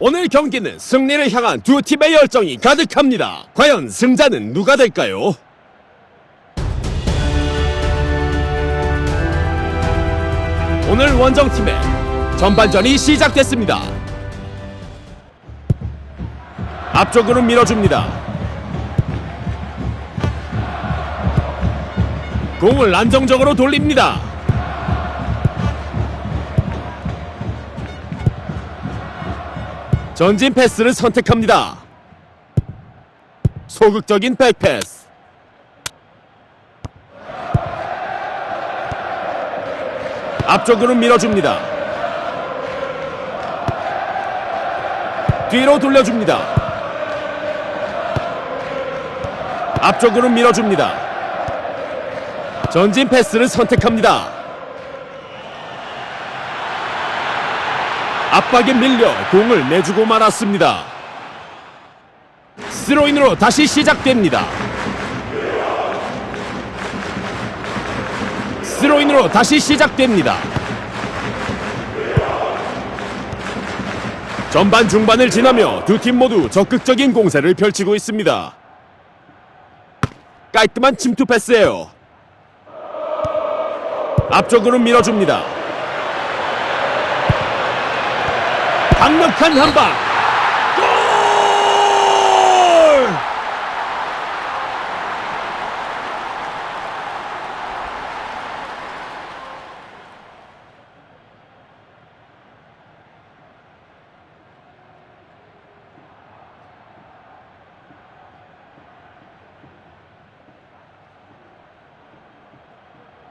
오늘 경기는 승리를 향한 두 팀의 열정이 가득합니다. 과연 승자는 누가 될까요? 오늘 원정팀의 전반전이 시작됐습니다. 앞쪽으로 밀어줍니다. 공을 안정적으로 돌립니다. 전진 패스를 선택합니다. 소극적인 백패스. 앞쪽으로 밀어줍니다. 뒤로 돌려줍니다. 앞쪽으로 밀어줍니다. 전진 패스를 선택합니다. 압박에 밀려 공을 내주고 말았습니다. 스로인으로 다시 시작됩니다. 스로인으로 다시 시작됩니다. 전반 중반을 지나며 두 팀 모두 적극적인 공세를 펼치고 있습니다. 깔끔한 침투 패스예요. 앞쪽으로 밀어줍니다. 강력한 한방. 골!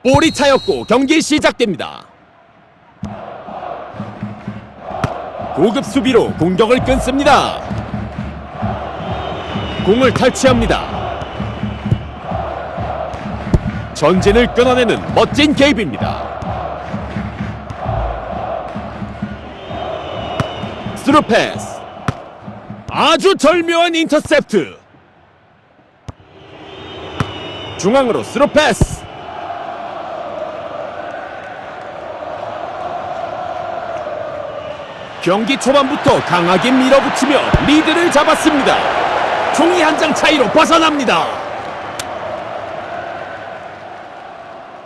볼이 차였고 경기 시작됩니다. 고급 수비로 공격을 끊습니다. 공을 탈취합니다. 전진을 끊어내는 멋진 개입입니다. 스루 패스. 아주 절묘한 인터셉트. 중앙으로 스루 패스. 경기 초반부터 강하게 밀어붙이며 리드를 잡았습니다. 종이 한 장 차이로 벗어납니다.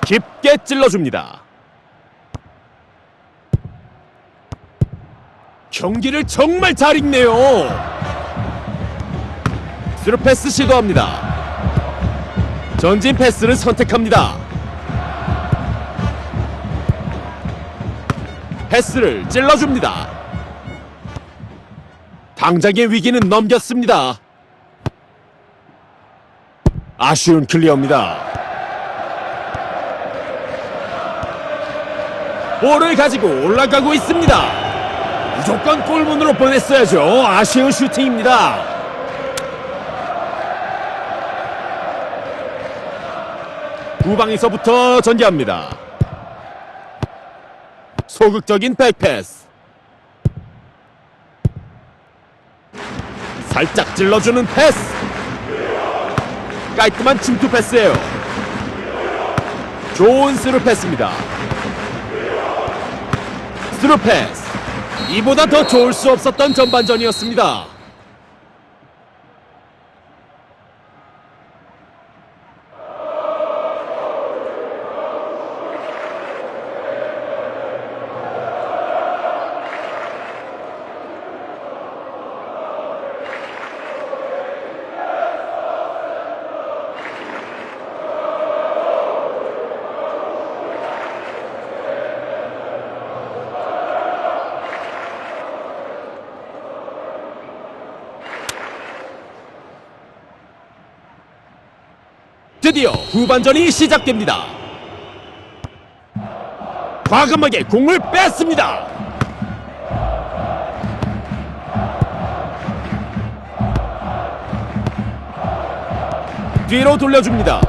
깊게 찔러줍니다. 경기를 정말 잘 읽네요. 스루 패스 시도합니다. 전진 패스를 선택합니다. 패스를 찔러줍니다. 당장의 위기는 넘겼습니다. 아쉬운 클리어입니다. 볼을 가지고 올라가고 있습니다. 무조건 골문으로 보냈어야죠. 아쉬운 슈팅입니다. 후방에서부터 전개합니다. 소극적인 백패스. 살짝 찔러주는 패스. 깔끔한 침투 패스예요. 좋은 스루 패스입니다. 스루 패스. 이보다 더 좋을 수 없었던 전반전이었습니다. 드디어 후반전이 시작됩니다. 과감하게 공을 뺐습니다. 뒤로 돌려줍니다.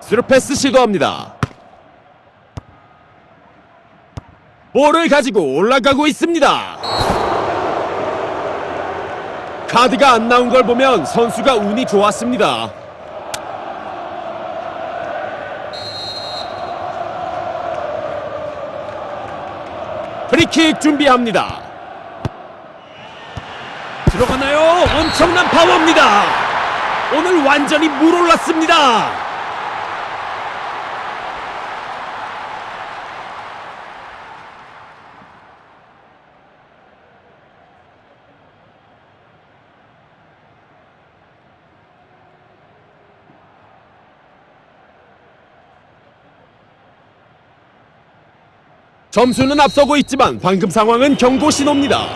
스루 패스 시도합니다. 볼을 가지고 올라가고 있습니다. 카드가 안 나온 걸 보면 선수가 운이 좋았습니다. 프리킥 준비합니다. 들어가나요? 엄청난 파워입니다. 오늘 완전히 물올랐습니다. 점수는 앞서고 있지만 방금 상황은 경고 신호입니다.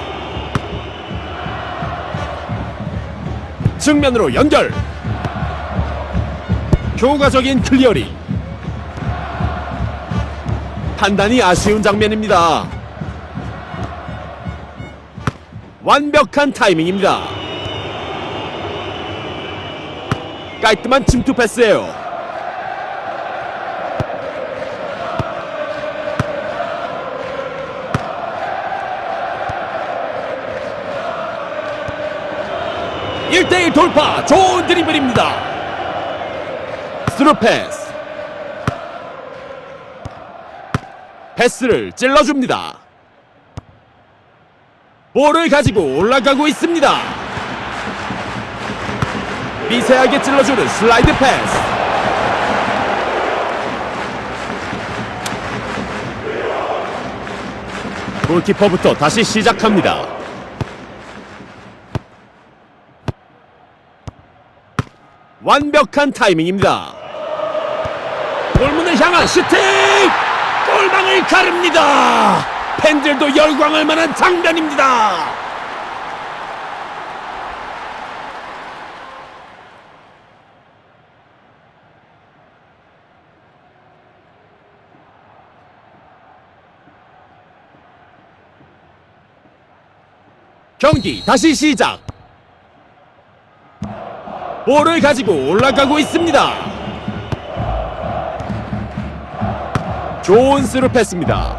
측면으로 연결. 효과적인 클리어링. 판단이 아쉬운 장면입니다. 완벽한 타이밍입니다. 깔끔한 침투 패스예요. 일대일 돌파. 좋은 드리블입니다. 스루 패스. 패스를 찔러줍니다. 볼을 가지고 올라가고 있습니다. 미세하게 찔러주는 슬라이드 패스. 골키퍼부터 다시 시작합니다 완벽한 타이밍입니다. 골문을 향한 슈팅! 골망을 가릅니다. 팬들도 열광할 만한 장면입니다. 경기 다시 시작. 볼을 가지고 올라가고 있습니다. 좋은 스루 패스입니다.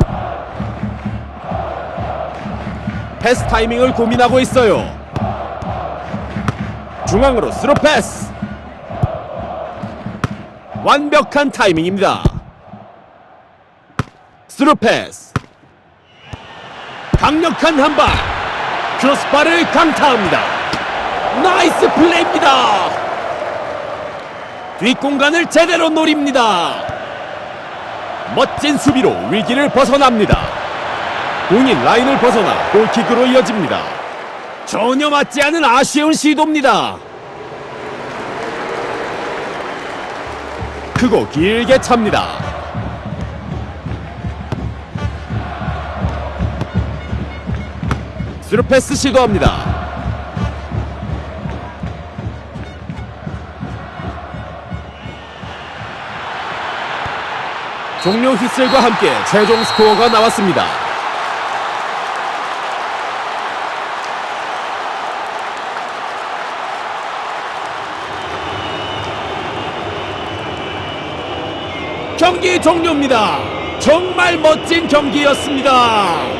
패스 타이밍을 고민하고 있어요. 중앙으로 스루 패스. 완벽한 타이밍입니다. 스루 패스. 강력한 한 발. 크로스바를 강타합니다. 나이스 플레이입니다. 뒷공간을 제대로 노립니다. 멋진 수비로 위기를 벗어납니다. 공이 라인을 벗어나 골킥으로 이어집니다. 전혀 맞지 않은 아쉬운 시도입니다. 크고 길게 찹니다. 스루 패스 시도합니다. 종료 휘슬과 함께 최종 스코어가 나왔습니다. 경기 종료입니다. 정말 멋진 경기였습니다.